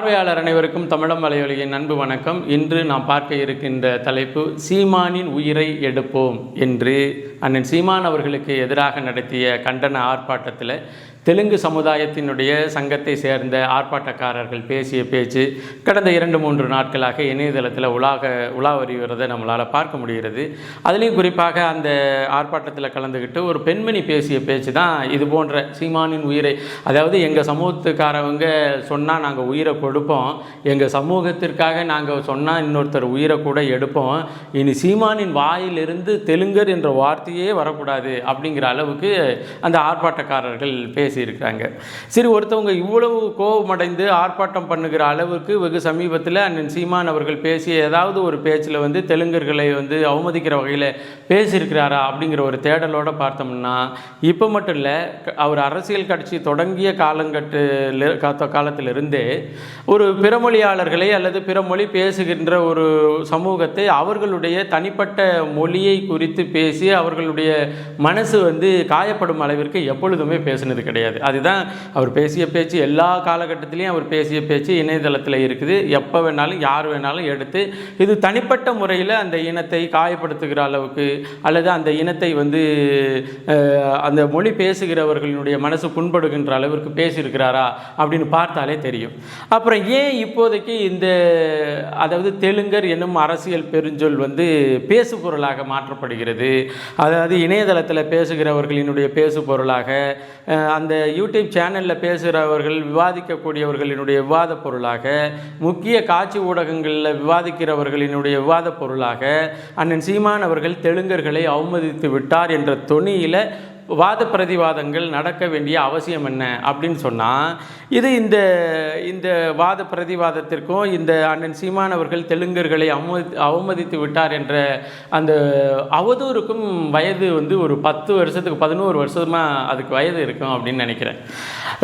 பார்வையாளர் அனைவருக்கும் தமிழம் வலையொலியின் அன்பு வணக்கம். இன்று நாம் பார்க்க இருக்கின்ற தலைப்பு சீமானின் உயிரை எடுப்போம் என்று. அண்ணன் சீமான் அவர்களுக்கு எதிராக நடத்திய கண்டன ஆர்ப்பாட்டத்தில் தெலுங்கு சமுதாயத்தினுடைய சங்கத்தை சேர்ந்த ஆர்ப்பாட்டக்காரர்கள் பேசிய பேச்சு கடந்த இரண்டு மூன்று நாட்களாக இணையதளத்தில் உலாக உலா வருகிறதை நம்மளால் பார்க்க முடிகிறது. அதுலேயும் குறிப்பாக அந்த ஆர்ப்பாட்டத்தில் கலந்துக்கிட்டு ஒரு பெண்மணி பேசிய பேச்சு தான் இது போன்ற சீமானின் உயிரை. அதாவது எங்கள் சமூகத்துக்காரவங்க சொன்னால் நாங்கள் உயிரை கொடுப்போம். எங்கள் சமூகத்திற்காக நாங்கள் சொன்னால் இன்னொருத்தர் உயிரை கூட எடுப்போம். இனி சீமானின் வாயிலிருந்து தெலுங்கர் என்ற வார்த்தையே வரக்கூடாது அப்படிங்கிற அளவுக்கு அந்த ஆர்ப்பாட்டக்காரர்கள் பேசியிருக்கிறாங்க. சரி ஒருத்தவங்க இவ்வளவு கோபமடைந்து ஆர்ப்பாட்டம் பண்ணுகிற அளவுக்கு வெகு சமீபத்தில் அண்ணன் சீமான் அவர்கள் பேசிய ஏதாவது ஒரு பேச்சில் வந்து தெலுங்கர்களை வந்து அவமதிக்கிற வகையில் பேசியிருக்கிறாரா அப்படிங்கிற ஒரு தேடலோட பார்த்தோம்னா இப்போ மட்டும் இல்லை அவர் அரசியல் கட்சி தொடங்கிய காலங்கட்டில் காத்த காலத்திலிருந்தே ஒரு பிறமொழியாளர்களை அல்லது பிறமொழி பேசுகின்ற ஒரு சமூகத்தை அவர்களுடைய தனிப்பட்ட மொழியை குறித்து பேசி அவர்களுடைய மனசு வந்து காயப்படும் அளவிற்கு எப்பொழுதுமே பேசினது கிடையாது. அதுதான் அவர் பேசிய பேச்சு எல்லா காலகட்டத்திலையும் அவர் பேசிய பேச்சு இணையதளத்தில் இருக்குது. எப்போ வேணாலும் யார் வேணாலும் எடுத்து இது தனிப்பட்ட முறையில் அந்த இனத்தை காயப்படுத்துகிற அளவுக்கு அல்லது அந்த இனத்தை வந்து அந்த மொழி பேசுகிறவர்களினுடைய மனசு புண்படுகின்ற அளவிற்கு பேசியிருக்கிறாரா அப்படின்னு பார்த்தாலே தெரியும். அப்புறம் ஏன் இப்போதைக்கு இந்த அதாவது தெலுங்கர் என்னும் அரசியல் பெருஞ்சொல் வந்து பேசு பொருளாக மாற்றப்படுகிறது? அதாவது இணையதளத்தில் பேசுகிறவர்களினுடைய பேசு பொருளாக அந்த அந்த யூடியூப் சேனலில் பேசுகிறவர்கள் விவாதிக்கக்கூடியவர்களினுடைய விவாத பொருளாக முக்கிய காட்சி ஊடகங்களில் விவாதிக்கிறவர்களினுடைய விவாத பொருளாக அண்ணன் சீமான் அவர்கள் தெலுங்கர்களை அவமதித்து விட்டார் என்ற தொனியில் வாத பிரதிவாதங்கள் நடக்க வேண்டிய அவசியம் என்ன அப்படின்னு சொன்னால் இது இந்த இந்த வாத பிரதிவாதத்திற்கும் இந்த அண்ணன் சீமான் அவர்கள் தெலுங்கர்களை அவமதி அவமதித்து விட்டார் என்ற அந்த அவதூறுக்கும் வயது வந்து ஒரு பத்து வருஷத்துக்கு பதினோரு வருஷமாக அதுக்கு வயது இருக்கும் அப்படின்னு நினைக்கிறேன்.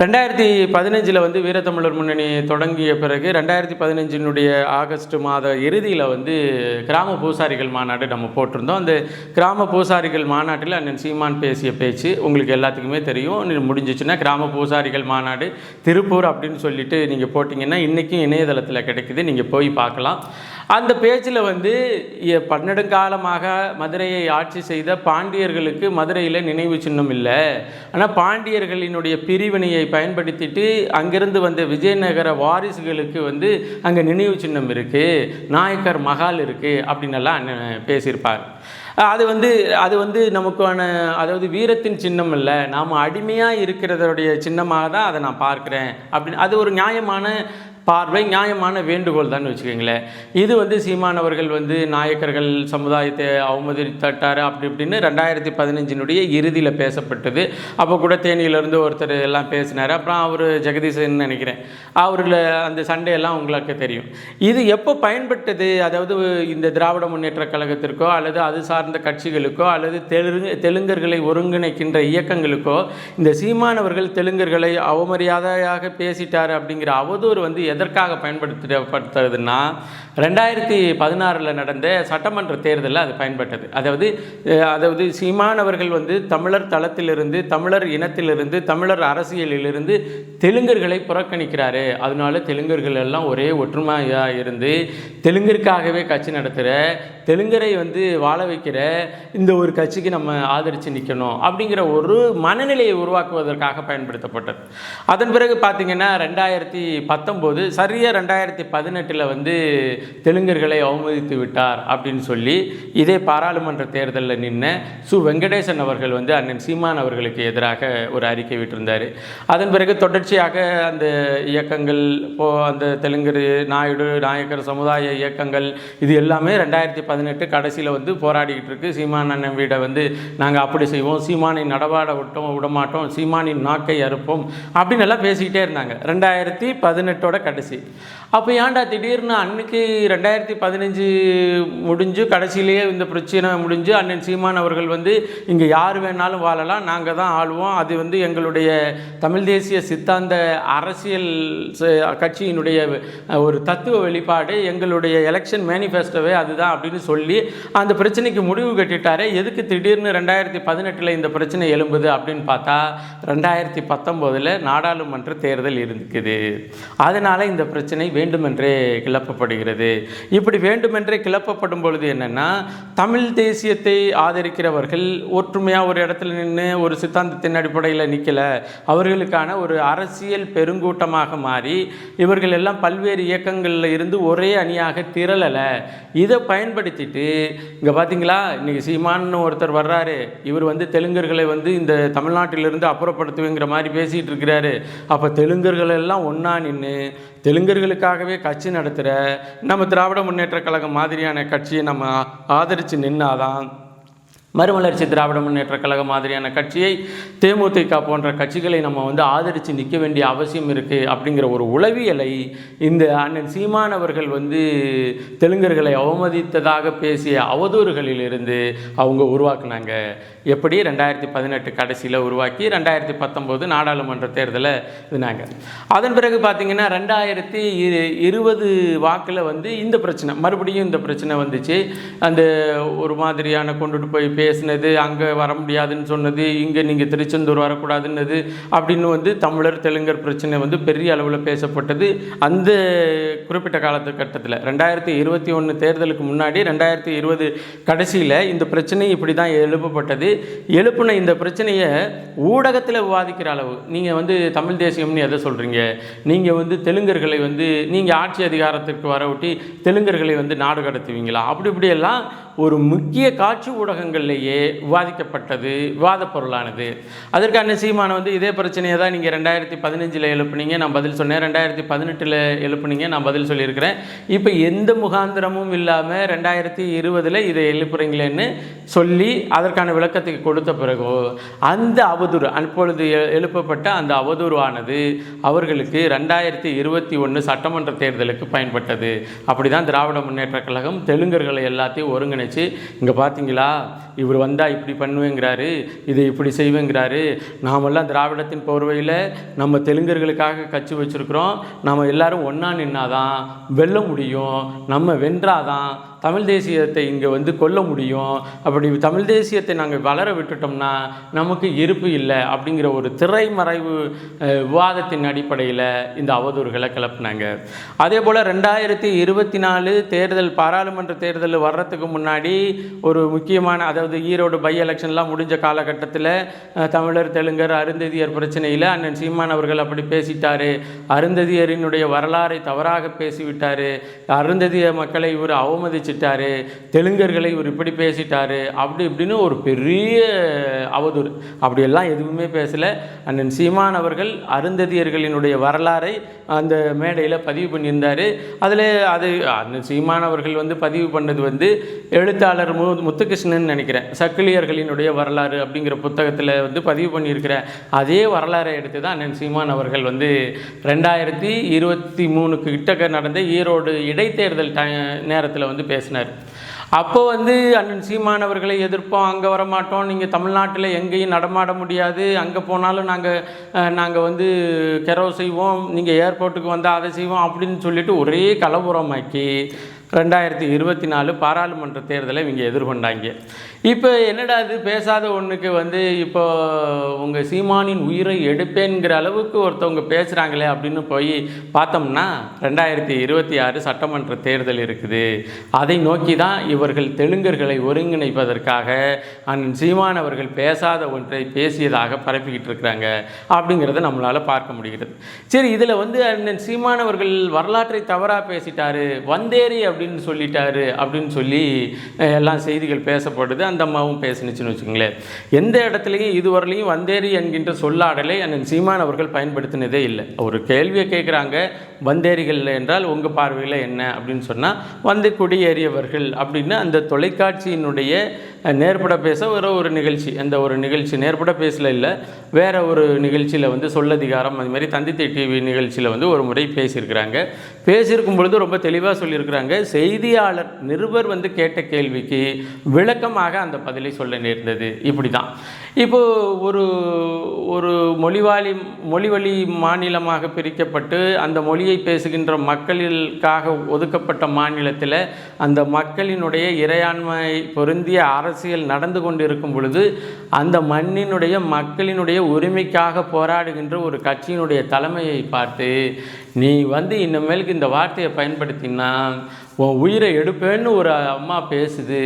ரெண்டாயிரத்தி பதினஞ்சில் வந்து வீரத்தமிழர் முன்னணி தொடங்கிய பிறகு ரெண்டாயிரத்தி பதினஞ்சினுடைய ஆகஸ்ட் மாத இறுதியில் வந்து கிராம பூசாரிகள் மாநாடு நம்ம போட்டிருந்தோம். அந்த கிராம பூசாரிகள் மாநாட்டில் அண்ணன் சீமான் பேசிய பேச்சு உங்களுக்கு எல்லாத்துக்குமே தெரியும். முடிஞ்சிச்சுன்னா கிராம பூசாரிகள் மாநாடு திருப்பூர் அப்படின்னு சொல்லிட்டு நீங்கள் போட்டிங்கன்னா இன்றைக்கும் இணையதளத்தில் கிடைக்குது. நீங்கள் போய் பார்க்கலாம். அந்த பேச்சில் வந்து பன்னெடுங்காலமாக மதுரையை ஆட்சி செய்த பாண்டியர்களுக்கு மதுரையில் நினைவு சின்னம் இல்லை. ஆனால் பாண்டியர்களினுடைய பிரிவினையை பயன்படுத்திட்டு அங்கிருந்து வந்த விஜயநகர வாரிசுகளுக்கு வந்து அங்கே நினைவு சின்னம் இருக்குது நாயக்கர் மகால் இருக்குது அப்படின்னெல்லாம் அண்ணன் பேசியிருப்பார். அது வந்து அது வந்து நமக்கான அதாவது வீரத்தின் சின்னம் இல்லை நாம் அடிமையாக இருக்கிறதோடைய சின்னமாக தான் அதை நான் பார்க்குறேன். அப்படின்னு அது ஒரு நியாயமான பார்வை நியாயமான வேண்டுகோள் தான் வச்சுக்கோங்களேன். இது வந்து சீமானவர்கள் வந்து நாயக்கர்கள் சமுதாயத்தை அவமதித்தட்டார் அப்படி இப்படின்னு ரெண்டாயிரத்தி பதினஞ்சினுடைய இறுதியில் பேசப்பட்டது. அப்போ கூட தேனியிலேருந்து ஒருத்தர் எல்லாம் பேசினார். அப்புறம் அவர் ஜெகதீசன் நினைக்கிறேன். அவரில் அந்த சண்டையெல்லாம் உங்களுக்கு தெரியும். இது எப்போ பயன்பட்டது? அதாவது இந்த திராவிட முன்னேற்ற கழகத்திற்கோ அல்லது அது சார்ந்த கட்சிகளுக்கோ அல்லது தெலுங்கு தெலுங்கர்களை ஒருங்கிணைக்கின்ற இயக்கங்களுக்கோ இந்த சீமானவர்கள் தெலுங்கர்களை அவமரியாதையாக பேசிட்டார் அப்படிங்கிற அவதூறு வந்து எதற்காக பயன்படுத்தப்படுத்துறதுன்னா ரெண்டாயிரத்தி பதினாறில் நடந்த சட்டமன்ற தேர்தலில் அது பயன்பட்டது. அதாவது அதாவது சீமானவர்கள் வந்து தமிழர் தளத்திலிருந்து தமிழர் இனத்திலிருந்து தமிழர் அரசியலிலிருந்து தெலுங்கர்களை புறக்கணிக்கிறாரு. அதனால தெலுங்கர்கள் எல்லாம் ஒரே ஒற்றுமையாக இருந்து தெலுங்கிற்காகவே கட்சி நடத்துகிற தெலுங்கரை வந்து வாழ வைக்கிற இந்த ஒரு கட்சிக்கு நம்ம ஆதரித்து நிற்கணும் அப்படிங்கிற ஒரு மனநிலையை உருவாக்குவதற்காக பயன்படுத்தப்பட்டது. அதன் பிறகு பார்த்திங்கன்னா ரெண்டாயிரத்தி பத்தொம்போது சரியாக ரெண்டாயிரத்தி பதினெட்டில் வந்து தெலுங்கர்களை அவமதித்து விட்டார் அப்படின்னு சொல்லி இதே பாராளுமன்ற தேர்தலில் நின்ன சு வெங்கடேசன் அவர்கள் வந்து அண்ணன் சீமான் அவர்களுக்கு எதிராக ஒரு அறிக்கை விட்டிருந்தார். அதன் பிறகு தொடர்ச்சியாக அந்த இயக்கங்கள் இப்போது அந்த தெலுங்கர் நாயுடு நாயக்கர் சமுதாய இயக்கங்கள் இது எல்லாமே ரெண்டாயிரத்தி பதினெட்டு கடைசியில் வந்து போராடிக்கிட்டு இருக்கு. சீமான் அண்ணன் வீடை வந்து நாங்கள் அப்படி செய்வோம். சீமானை நடவாட விட்டோம் விடமாட்டோம். சீமானின் நாக்கை அறுப்போம் அப்படின்னு எல்லாம் பேசிக்கிட்டே இருந்தாங்க. ரெண்டாயிரத்தி பதினெட்டோட கடைசி. அப்போ ஏன்டா திடீர்னு அன்னைக்கு ரெண்டாயிரத்தி பதினஞ்சு முடிஞ்சு கடைசியிலேயே இந்த பிரச்சனை முடிஞ்சு அண்ணன் சீமான் அவர்கள் வந்து இங்கே யார் வேணாலும் வாழலாம் நாங்கள் தான் ஆளுவோம். அது வந்து எங்களுடைய தமிழ் தேசிய சித்தாந்த அரசியல் கட்சியினுடைய ஒரு தத்துவ வெளிப்பாடு எங்களுடைய எலெக்ஷன் மேனிஃபெஸ்டோவே அதுதான் அப்படின்னு சொல்லி அந்த பிரச்சனைக்கு முடிவு கட்டிட்டாரே. எதுக்கு திடீர்னு ரெண்டாயிரத்தி பதினெட்டில் இந்த பிரச்சனை எழும்புது அப்படின்னு பார்த்தா ரெண்டாயிரத்தி பத்தொம்போதில் நாடாளுமன்ற தேர்தல் இருக்குது அதனால் அதனால் இந்த பிரச்சனை வேண்டுமென்றே கிளப்பப்படுகிறது? இப்படி வேண்டுமென்றே கிளப்பப்படும் பொழுது என்னென்னா தமிழ் தேசியத்தை ஆதரிக்கிறவர்கள் ஒற்றுமையாக ஒரு இடத்துல நின்று ஒரு சித்தாந்தத்தின் அடிப்படையில் நிற்கலை அவர்களுக்கான ஒரு அரசியல் பெருங்கூட்டமாக மாறி இவர்கள் எல்லாம் பல்வேறு இயக்கங்களில் இருந்து ஒரே அணியாக திரளலை. இதை பயன்படுத்திட்டு இங்கே பார்த்தீங்களா இன்றைக்கி சீமான்னு ஒருத்தர் வர்றாரு. இவர் வந்து தெலுங்கர்களை வந்து இந்த தமிழ்நாட்டிலிருந்து அப்புறப்படுத்துவேங்கிற மாதிரி பேசிகிட்டு இருக்கிறாரு. அப்போ தெலுங்கர்கள் எல்லாம் ஒன்றா நின்று தெலுங்கர்களுக்காகவே கட்சி நடத்துகிற நம்ம திராவிட முன்னேற்ற கழகம் மாதிரியான கட்சியை நம்ம ஆதரித்து நின்னாதான் மறுமலர்ச்சி திராவிட முன்னேற்ற கழகம் மாதிரியான கட்சியை தேமுதிக போன்ற கட்சிகளை நம்ம வந்து ஆதரித்து நிற்க வேண்டிய அவசியம் இருக்குது அப்படிங்கிற ஒரு உளவியலை இந்த அண்ணன் சீமானவர்கள் வந்து தெலுங்கர்களை அவமதித்ததாக பேசிய அவதூறுகளிலிருந்து அவங்க உருவாக்குனாங்க. எப்படி ரெண்டாயிரத்தி பதினெட்டு கடைசியில் உருவாக்கி ரெண்டாயிரத்தி பத்தொம்போது நாடாளுமன்ற தேர்தலை இதுனாங்க. அதன் பிறகு பார்த்திங்கன்னா ரெண்டாயிரத்தி இரு இருபது வாக்கில் வந்து இந்த பிரச்சனை மறுபடியும் இந்த பிரச்சனை வந்துச்சு. அந்த ஒரு மாதிரியான கொண்டுட்டு போய் பேசினது அங்கே வர முடியாதுன்னு சொன்னது இங்கே நீங்கள் திருச்செந்தூர் வரக்கூடாதுன்னது அப்படின்னு வந்து தமிழர் தெலுங்கர் பிரச்சனை வந்து பெரிய அளவில் பேசப்பட்டது. அந்த குறிப்பிட்ட காலத்து கட்டத்தில் ரெண்டாயிரத்தி இருபத்தி ஒன்று தேர்தலுக்கு முன்னாடி ரெண்டாயிரத்தி இருபது கடைசியில் இந்த பிரச்சனை இப்படி தான் எழுப்பப்பட்டது. எழுப்புன இந்த பிரச்சனையை ஊடகத்தில் விவாதிக்கிற அளவு. நீங்கள் வந்து தமிழ் தேசியம்னு எதை சொல்கிறீங்க நீங்கள் வந்து தெலுங்கர்களை வந்து நீங்கள் ஆட்சி அதிகாரத்திற்கு வர ஒட்டி தெலுங்கர்களை வந்து நாடு கடத்துவீங்களா? அப்படி இப்படியெல்லாம் ஒரு முக்கிய காட்சி ஊடகங்கள்லேயே விவாதிக்கப்பட்டது விவாத பொருளானது. அதற்கான சீமான வந்து இதே பிரச்சனையை தான் நீங்கள் ரெண்டாயிரத்தி பதினஞ்சில் எழுப்புனீங்க. நான் பதில் சொன்னேன். ரெண்டாயிரத்தி பதினெட்டில் எழுப்புனீங்க. நான் பதில் சொல்லியிருக்கிறேன். இப்போ எந்த முகாந்திரமும் இல்லாமல் ரெண்டாயிரத்தி இருபதில் இதை எழுப்புறீங்களேன்னு சொல்லி அதற்கான விளக்கத்துக்கு கொடுத்த பிறகு அந்த அவதூறு அப்பொழுது எ- எழுப்பப்பட்ட அந்த அவதூறுவானது அவர்களுக்கு ரெண்டாயிரத்தி இருபத்தி ஒன்று சட்டமன்ற தேர்தலுக்கு பயன்பட்டது. அப்படி தான் திராவிட முன்னேற்ற கழகம் தெலுங்கர்களை எல்லாத்தையும் ஒருங்கிணைச்சு இங்கே பார்த்தீங்களா இவர் வந்தால் இப்படி பண்ணுவேங்கிறாரு இதை இப்படி செய்வேங்கிறாரு நாமெல்லாம் திராவிடத்தின் போர்வையில் நம்ம தெலுங்கர்களுக்காக கட்சி வச்சுருக்கிறோம் நம்ம எல்லாரும் ஒன்றா நின்னாதான் வெல்ல முடியும் நம்ம வென்றாதான் தமிழ் தேசியத்தை இங்கே வந்து கொல்ல முடியும். அப்படி தமிழ் தேசியத்தை நாங்கள் வளர விட்டுட்டோம்னா நமக்கு இருப்பு இல்லை அப்படிங்கிற ஒரு திரைமறைவு விவாதத்தின் அடிப்படையில் இந்த அவதூறுகளை கிளப்புனாங்க. அதே போல் ரெண்டாயிரத்தி இருபத்தி நாலு தேர்தல் பாராளுமன்ற தேர்தல் வர்றதுக்கு முன்னாடி ஒரு முக்கியமான அதாவது ஈரோடு பை எலெக்ஷன்லாம் முடிஞ்ச காலகட்டத்தில் தமிழர் தெலுங்கர் அருந்ததியர் பிரச்சனையில் அண்ணன் சீமான் அவர்கள் அப்படி பேசிட்டார். அருந்ததியரினுடைய வரலாறை தவறாக பேசிவிட்டார். அருந்ததிய மக்களை இவர் வச்சிட்டாரு தெலுங்கர்களை இவர் இப்படி பேசிட்டாரு அப்படி இப்படின்னு ஒரு பெரிய அவதூறு. அப்படியெல்லாம் எதுவுமே பேசலை. அண்ணன் சீமான் அவர்கள் அருந்ததியர்களினுடைய வரலாறை அந்த மேடையில் பதிவு பண்ணியிருந்தார். அதில் அது அண்ணன் சீமான் அவர்கள் வந்து பதிவு பண்ணது வந்து எழுத்தாளர் மு முத்துகிருஷ்ணன் நினைக்கிறேன். சக்கிலியர்களினுடைய வரலாறு அப்படிங்கிற புத்தகத்தில் வந்து பதிவு பண்ணியிருக்கிற அதே வரலாறை எடுத்து தான் அண்ணன் சீமான் அவர்கள் வந்து ரெண்டாயிரத்தி இருபத்தி மூணுக்கு கிட்டக்க நடந்த ஈரோடு இடைத்தேர்தல் ட நேரத்தில் வந்து பேசினார். அப்போ வந்து அண்ணன் சீமான் அவர்களை எதிர்ப்போம் அங்கே வர மாட்டோம் நீங்கள் தமிழ்நாட்டில் எங்கேயும் நடமாட முடியாது அங்கே போனாலும் நாங்கள் நாங்கள் வந்து கெரோ செய்வோம் நீங்கள் ஏர்போர்ட்டுக்கு வந்தால் அதை செய்வோம் அப்படின்னு சொல்லிட்டு ஒரே கலவரமாக்கி ரெண்டாயிரத்தி இருபத்தி நாலு பாராளுமன்ற தேர்தலை இவங்க எதிர்கொண்டாங்க. இப்போ என்னடா இது? பேசாத ஒன்றுக்கு வந்து இப்போ உங்கள் சீமானின் உயிரை எடுப்பேங்கிற அளவுக்கு ஒருத்தவங்க பேசுகிறாங்களே அப்படின்னு போய் பார்த்தோம்னா ரெண்டாயிரத்தி இருபத்தி ஆறு சட்டமன்ற தேர்தல் இருக்குது. அதை நோக்கி தான் இவர்கள் தெலுங்கர்களை ஒருங்கிணைப்பதற்காக அண்ணன் சீமான் அவர்கள் பேசாத ஒன்றை பேசியதாக பரப்பிக்கிட்டு இருக்கிறாங்க அப்படிங்கிறத நம்மளால் பார்க்க முடிகிறது. சரி இதில் வந்து அண்ணன் சீமானவர்கள் வரலாற்றை தவறாக பேசிட்டாரு. வந்தேரி அப்படின்னு சொல்லிட்டாரு அப்படின்னு சொல்லி எல்லாம் செய்திகள் பேசப்படுது. அந்த அம்மாவும் பேசுனுச்சுன்னு வச்சுங்களேன் எந்த இடத்துலையும் இதுவரையிலையும் வந்தேரி என்கின்ற சொல்லாடலை அண்ணன் சீமான் அவர்கள் பயன்படுத்தினதே இல்லை. ஒரு கேள்வியை கேட்குறாங்க வந்தேரிகள் என்றால் உங்கள் பார்வையில் என்ன அப்படின்னு சொன்னால் வந்து குடியேறியவர்கள் அப்படின்னு அந்த தொலைக்காட்சியினுடைய நேர்பட பேச ஒரு ஒரு நிகழ்ச்சி. அந்த ஒரு நிகழ்ச்சி நேர்பட பேசல இல்லை வேற ஒரு நிகழ்ச்சியில் வந்து சொல்லதிகாரம் அது மாதிரி தந்தித்தை டிவி நிகழ்ச்சியில் வந்து ஒரு முறை பேசியிருக்கிறாங்க. பேசியிருக்கும் பொழுது ரொம்ப தெளிவாக சொல்லியிருக்கிறாங்க. செய்தியாளர் நிருபர் வந்து கேட்ட கேள்விக்கு விளக்கமாக அந்த பதிலை சொல்ல நேர்ந்தது. இப்படி தான் இப்போது ஒரு ஒரு மொழிவாளி மொழிவழி மாநிலமாக பிரிக்கப்பட்டு அந்த மொழியை பேசுகின்ற மக்களுக்காக ஒதுக்கப்பட்ட மாநிலத்தில் அந்த மக்களினுடைய இறையாண்மை பொருந்திய அரசியல் நடந்து கொண்டிருக்கும் பொழுது அந்த மண்ணினுடைய மக்களினுடைய உரிமைக்காக போராடுகின்ற ஒரு கட்சியினுடைய தலைமையை பார்த்து நீ வந்து இனிமேலுக்கு இந்த வார்த்தையை பயன்படுத்தினா உன் உயிரை எடுப்பேன்னு ஒரு அம்மா பேசுது.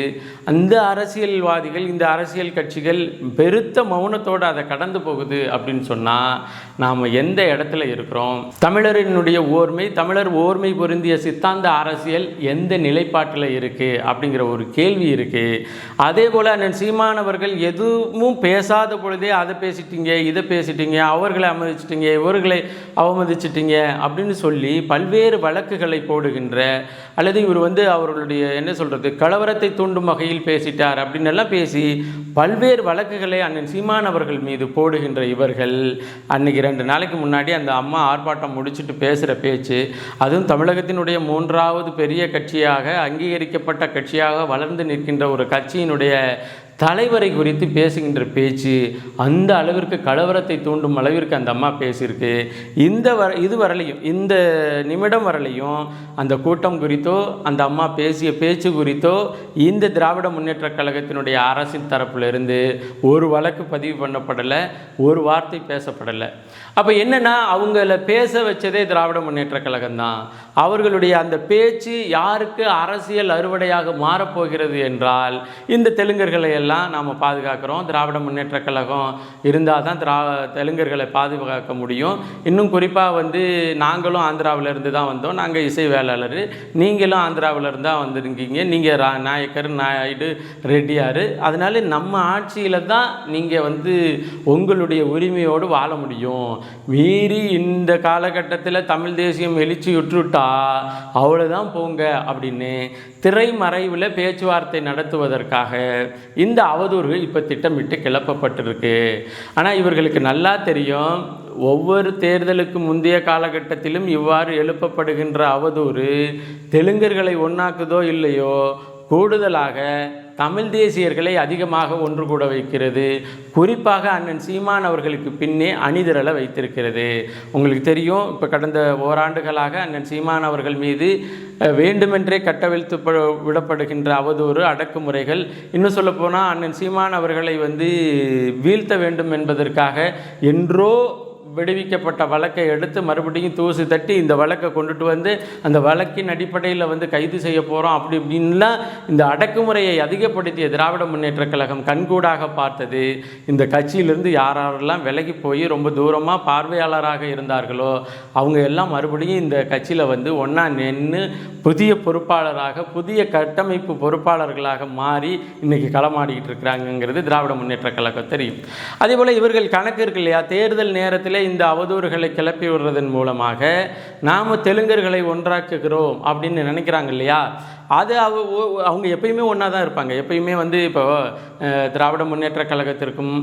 அந்த அரசியல்வாதிகள் இந்த அரசியல் கட்சிகள் பெருத்த மௌனத்தோடு அதை கடந்து போகுது அப்படின்னு சொன்னால் நாம் எந்த இடத்துல இருக்கிறோம்? தமிழரினுடைய ஓர்மை தமிழர் ஓர்மை பொருந்திய சித்தாந்த அரசியல் எந்த நிலைப்பாட்டில் இருக்குது அப்படிங்கிற ஒரு கேள்வி இருக்குது அதே போல் அண்ணன் சீமானவர்கள் எதுவும் பேசாத பொழுதே அதை பேசிட்டீங்க இதை பேசிட்டீங்க அவர்களை அமதிச்சிட்டிங்க இவர்களை அவமதிச்சிட்டிங்க அப்படின்னு சொல்லி பல்வேறு வழக்குகளை போடுகின்ற அல்லது இவர் வந்து அவர்களுடைய என்ன சொல்கிறது கலவரத்தை தூண்டும் வகையில் பேசிட்டார் அப்படின்னு எல்லாம் பேசி பல்வேறு வழக்குகளை அண்ணன் சீமான் அவர்கள் மீது போடுகின்ற இவர்கள் அன்னைக்கு ரெண்டு நாளைக்கு முன்னாடி அந்த அம்மா ஆர்ப்பாட்டம் முடிச்சுட்டு பேசுகிற பேச்சு அதுவும் தமிழகத்தினுடைய மூன்றாவது பெரிய கட்சியாக அங்கீகரிக்கப்பட்ட கட்சியாக வளர்ந்து நிற்கின்ற ஒரு கட்சியினுடைய தலைவரை குறித்து பேசுகின்ற பேச்சு அந்த அளவிற்கு கலவரத்தை தூண்டும் அளவிற்கு அந்த அம்மா பேசியிருக்கு. இந்த வர இது வரலையும் இந்த நிமிடம் வரலையும் அந்த கூட்டம் குறித்தோ அந்த அம்மா பேசிய பேச்சு குறித்தோ இந்த திராவிட முன்னேற்றக் கழகத்தினுடைய அரசின் தரப்பிலிருந்து ஒரு வழக்கு பதிவு பண்ணப்படலை ஒரு வார்த்தை பேசப்படலை. அப்போ என்னென்னா அவங்கள பேச வச்சதே திராவிட முன்னேற்றக் கழகம் தான் அவர்களுடைய அந்த பேச்சு யாருக்கு அரசியல் அறுவடையாக மாறப்போகிறது என்றால் இந்த தெலுங்கர்களை எல்லாம் நாம் பாதுகாக்கிறோம். திராவிட முன்னேற்ற கழகம் இருந்தால் தான் திரா தெலுங்கர்களை பாதுகாக்க முடியும். இன்னும் குறிப்பாக வந்து நாங்களும் ஆந்திராவிலேருந்து தான் வந்தோம். நாங்கள் இசை வேளாளர். நீங்களும் ஆந்திராவிலேருந்து தான் வந்திருக்கீங்க. நீங்கள் ரா நாயக்கர் நாயுடு ரெட்டியார். அதனால நம்ம ஆட்சியில் தான் நீங்கள் வந்து உங்களுடைய உரிமையோடு வாழ முடியும். மீறி இந்த காலகட்டத்தில் தமிழ் தேசியம் எழுச்சி விட்டுட்டா அவ்வளோதான் போங்க அப்படின்னு திரைமறைவில் பேச்சுவார்த்தை நடத்துவதற்காக இந்த அவதூறுகள் இப்போ திட்டமிட்டு கிளப்பப்பட்டிருக்கு. ஆனால் இவர்களுக்கு நல்லா தெரியும் ஒவ்வொரு தேர்தலுக்கு முந்தைய காலகட்டத்திலும் இவ்வாறு எழுப்பப்படுகின்ற அவதூறு தெலுங்கர்களை ஒன்றாக்குதோ இல்லையோ கூடுதலாக தமிழ் தேசியர்களை அதிகமாக ஒன்று கூட வைக்கிறது. குறிப்பாக அண்ணன் சீமான் அவர்களுக்கு பின்னே அணிதிரள வைத்திருக்கிறது. உங்களுக்கு தெரியும் இப்போ கடந்த ஓராண்டுகளாக அண்ணன் சீமான் அவர்கள் மீது வேண்டுமென்றே கட்டவிழ்த்து விடப்படுகின்ற அவதூறு அடக்குமுறைகள். இன்னும் சொல்லப்போனால் அண்ணன் சீமான் அவர்களை வந்து வீழ்த்த வேண்டும் என்பதற்காக என்றோ விடுவிக்கப்பட்ட வழக்கை எடுத்து மறுபடியும் தூசு தட்டி இந்த வழக்கை கொண்டுட்டு வந்து அந்த வழக்கின் அடிப்படையில் வந்து கைது செய்ய போகிறோம் அப்படி இப்படின்லாம் இந்த அடக்குமுறையை அதிகப்படுத்திய திராவிட முன்னேற்றக் கழகம் கண்கூடாக பார்த்தது. இந்த கட்சியிலிருந்து யார் யாரெல்லாம் விலகி போய் ரொம்ப தூரமாக பார்வையாளராக இருந்தார்களோ அவங்க எல்லாம் மறுபடியும் இந்த கட்சியில் வந்து ஒன்றா நின்று புதிய பொறுப்பாளராக புதிய கட்டமைப்பு பொறுப்பாளர்களாக மாறி இன்னைக்கு களமாடிக்கிட்டு இருக்கிறாங்கங்கிறது திராவிட முன்னேற்ற கழகம் தெரியும். அதே போல் இவர்கள் கணக்கு இருக்கு இல்லையா? தேர்தல் நேரத்தில் இந்த அவதூறுகளை கிளப்பி விடுறதன் மூலமாக நாம் தெலுங்கர்களை ஒன்றாக்குகிறோம் அப்படின்னு நினைக்கிறாங்க இல்லையா? அது அவங்க எப்பயுமே ஒன்றா தான் இருப்பாங்க. எப்பயுமே வந்து இப்போ திராவிட முன்னேற்ற கழகத்திற்கும்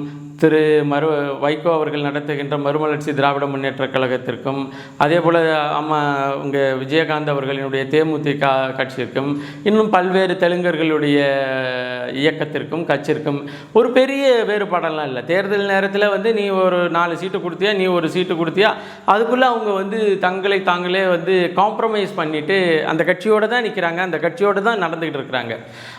திரு மறு வைகோ அவர்கள் நடத்துகின்ற மறுமலர்ச்சி திராவிட முன்னேற்றக் கழகத்திற்கும் அதே போல் அம்மா உங்கள் விஜயகாந்த் அவர்களினுடைய தேமுதிக கட்சிக்கும் இன்னும் பல்வேறு தெலுங்கர்களுடைய இயக்கத்திற்கும் கட்சிற்கும் ஒரு பெரிய வேறுபாடெல்லாம் இல்லை. தேர்தல் நேரத்தில் வந்து நீ ஒரு நாலு சீட்டு கொடுத்தியா நீ ஒரு சீட்டு கொடுத்தியா அதுக்குள்ளே அவங்க வந்து தங்களை தாங்களே வந்து காம்ப்ரமைஸ் பண்ணிவிட்டு அந்த கட்சியோடு தான் நிற்கிறாங்க அந்த கட்சி கட்சியோடு தான் நடந்துக்கிட்டு இருக்கிறாங்க.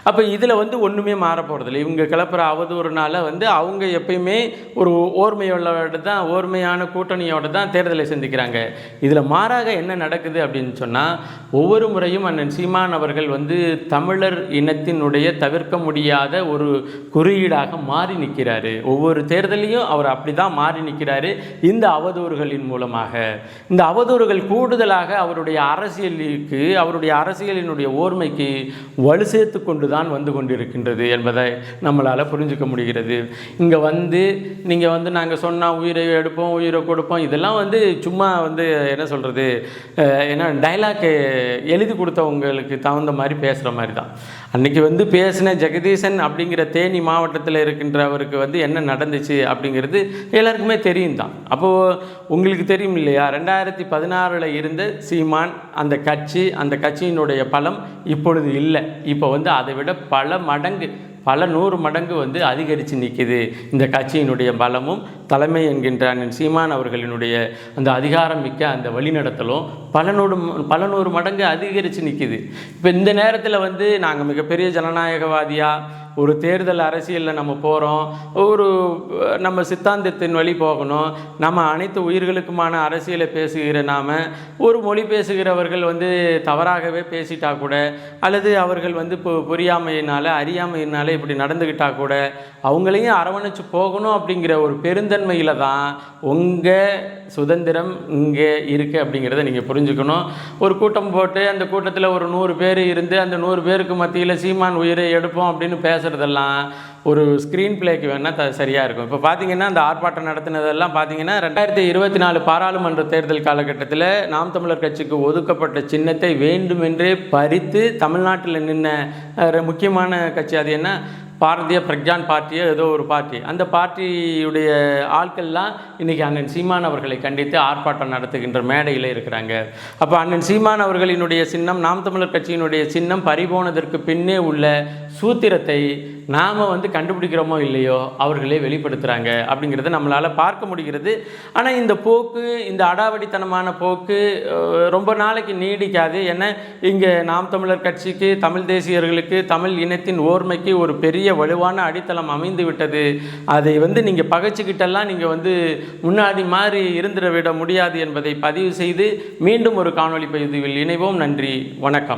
அப்போ இதில் வந்து ஒன்றுமே மாற போகிறதில்ல இவங்க கிளப்புற அவதூறுனால வந்து அவங்க எப்பயுமே ஒரு ஓர்மையுள்ளவோட தான் ஓர்மையான கூட்டணியோடு தான் தேர்தலை சந்திக்கிறாங்க. இதில் மாறாக என்ன நடக்குது அப்படின்னு சொன்னால் ஒவ்வொரு முறையும் அண்ணன் சீமான் அவர்கள் வந்து தமிழர் இனத்தினுடைய தவிர்க்க முடியாத ஒரு குறியீடாக மாறி நிற்கிறாரு. ஒவ்வொரு தேர்தலையும் அவர் அப்படி தான் மாறி நிற்கிறாரு இந்த அவதூறுகளின் மூலமாக. இந்த அவதூறுகள் கூடுதலாக அவருடைய அரசியலுக்கு அவருடைய அரசியலினுடைய ஓர்மை ஓர்மைக்கு வலு சேர்த்து கொண்டு தான் வந்து கொண்டிருக்கின்றது என்பதை நம்மளால் புரிஞ்சுக்க முடிகிறது. இங்கே வந்து நீங்கள் வந்து நாங்கள் சொன்னால் உயிரை எடுப்போம் உயிரை கொடுப்போம் இதெல்லாம் வந்து சும்மா வந்து என்ன சொல்கிறது ஏன்னா டைலாக் எழுதி கொடுத்தவங்களுக்கு தகுந்த மாதிரி பேசுகிற மாதிரி தான் அன்றைக்கி வந்து பேசின ஜெகதீசன் அப்படிங்கிற தேனி மாவட்டத்தில் இருக்கின்றவருக்கு வந்து என்ன நடந்துச்சு அப்படிங்கிறது எல்லாருக்குமே தெரியும் தான் அப்போது உங்களுக்கு தெரியும் இல்லையா ரெண்டாயிரத்தி பதினாறில் இருந்த சீமான் அந்த கட்சி அந்த கட்சியினுடைய பலம் இப்பொழுது இல்லை. இப்போ வந்து அதை விட பல மடங்கு பல நூறு மடங்கு வந்து அதிகரித்து நிற்கிது இந்த கட்சியினுடைய பலமும் தலைமை என்கின்ற அண்ணன் சீமான் அவர்களினுடைய அந்த அதிகாரம் மிக்க அந்த வழிநடத்தலும் பல நூறு பல நூறு மடங்கு அதிகரித்து நிற்கிது இப்போ இந்த நேரத்தில் வந்து நாங்கள் மிகப்பெரிய ஜனநாயகவாதியாக ஒரு தேர்தல் அரசியலில் நம்ம போகிறோம் ஒரு நம்ம சித்தாந்தத்தின் வழி போகணும் நம்ம அனைத்து உயிர்களுக்குமான அரசியலை பேசுகிற நாம ஒரு மொழி பேசுகிறவர்கள் வந்து தவறாகவே பேசிட்டா கூட அல்லது அவர்கள் வந்து இப்போ புரியாமையினால அறியாமையினால இப்படி நடந்துக்கிட்டா கூட அவங்களையும் அரவணைச்சு போகணும் அப்படிங்கிற ஒரு பெருந்தன்மையில் தான் உங்கள் சுதந்திரம் இங்கே இருக்குது அப்படிங்கிறத நீங்கள் புரிஞ்சுக்கணும். ஒரு கூட்டம் போட்டு அந்த கூட்டத்தில் ஒரு நூறு பேர் இருந்து அந்த நூறு பேருக்கு மத்தியில் சீமான் உயிரை எடுப்போம் அப்படின்னு பேசுகிறதெல்லாம் ஒரு ஸ்க்ரீன் பிளேக்கு வேணால் த சரியாக இருக்கும். இப்போ பார்த்தீங்கன்னா அந்த ஆர்ப்பாட்டம் நடத்தினதெல்லாம் பார்த்தீங்கன்னா ரெண்டாயிரத்தி இருபத்தி நாலு பாராளுமன்ற தேர்தல் காலகட்டத்தில் நாம் தமிழர் கட்சிக்கு ஒதுக்கப்பட்ட சின்னத்தை வேண்டுமென்றே பறித்து தமிழ்நாட்டில் நின்ன முக்கியமான கட்சி அது என்ன? பாரதிய பிரக்யான் பார்ட்டியோ ஏதோ ஒரு பார்ட்டி அந்த பார்ட்டியுடைய ஆட்கள்லாம் இன்றைக்கி அண்ணன் சீமான் அவர்களை கண்டித்து ஆர்ப்பாட்டம் நடத்துகின்ற மேடையில் இருக்கிறாங்க. அப்போ அண்ணன் சீமான் அவர்களினுடைய சின்னம் நாம் தமிழர் கட்சியினுடைய சின்னம் பறிபோனதற்கு பின்னே உள்ள சூத்திரத்தை நாம் வந்து கண்டுபிடிக்கிறோமோ இல்லையோ அவர்களே வெளிப்படுத்துகிறாங்க அப்படிங்கிறத நம்மளால் பார்க்க முடிகிறது. ஆனால் இந்த போக்கு இந்த அடாவடித்தனமான போக்கு ரொம்ப நாளைக்கு நீடிக்காது. ஏன்னா இங்கே நாம் தமிழர் கட்சிக்கு தமிழ் தேசியர்களுக்கு தமிழ் இனத்தின் ஓர்மைக்கு ஒரு பெரிய வலுவான அடித்தளம் அமைந்து விட்டது. அதை வந்து நீங்கள் பகைச்சிக்கிட்டெல்லாம் நீங்கள் வந்து முன்னாடி மாதிரி இருந்துட விட முடியாது என்பதை பதிவு செய்து மீண்டும் ஒரு காணொளி பதிவில் இணைவோம். நன்றி. வணக்கம்.